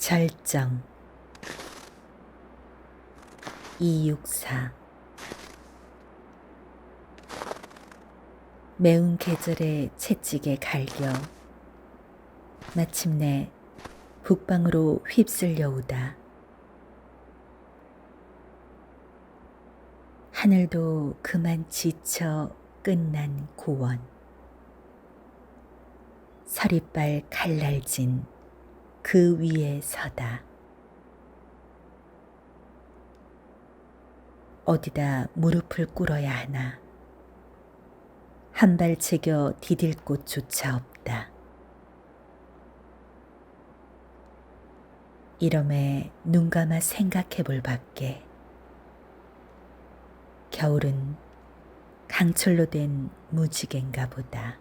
절정 264 매운 계절에 채찍에 갈겨 마침내 북방으로 휩쓸려 오다. 하늘도 그만 지쳐 끝난 고원. 서리빨 칼날진 그 위에 서다. 어디다 무릎을 꿇어야 하나. 한발 제겨 디딜 곳조차 없다. 이러매 눈 감아 생각해 볼 밖에 겨울은 강철로 된 무지개인가 보다.